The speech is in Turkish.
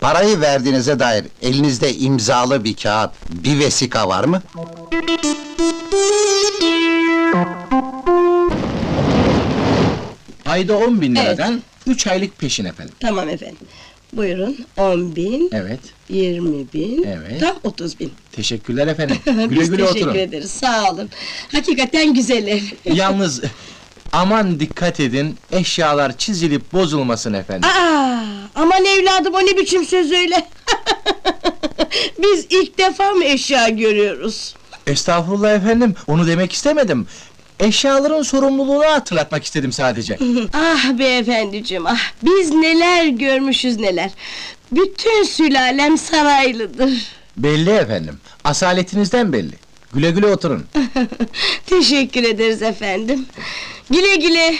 Parayı verdiğinize dair elinizde imzalı bir kağıt, bir vesika var mı? Ayda 10 bin liradan 3 aylık peşin efendim. Tamam efendim. Buyurun 10 bin, Evet, 20 bin, Evet. tam 30 bin. teşekkürler efendim. Güle Biz güle teşekkür oturun. ederiz, sağ olun. Hakikaten güzel ev. Yalnız aman dikkat edin, eşyalar çizilip bozulmasın efendim. Aa, aman evladım o ne biçim söz öyle? Biz ilk defa mı eşya görüyoruz? Estağfurullah efendim, onu demek istemedim. Eşyaların sorumluluğunu hatırlatmak istedim sadece. ah beyefendiciğim ah, biz neler görmüşüz neler. Bütün sülalem saraylıdır. belli efendim, asaletinizden belli. Güle güle oturun. Teşekkür ederiz efendim. Güle güle.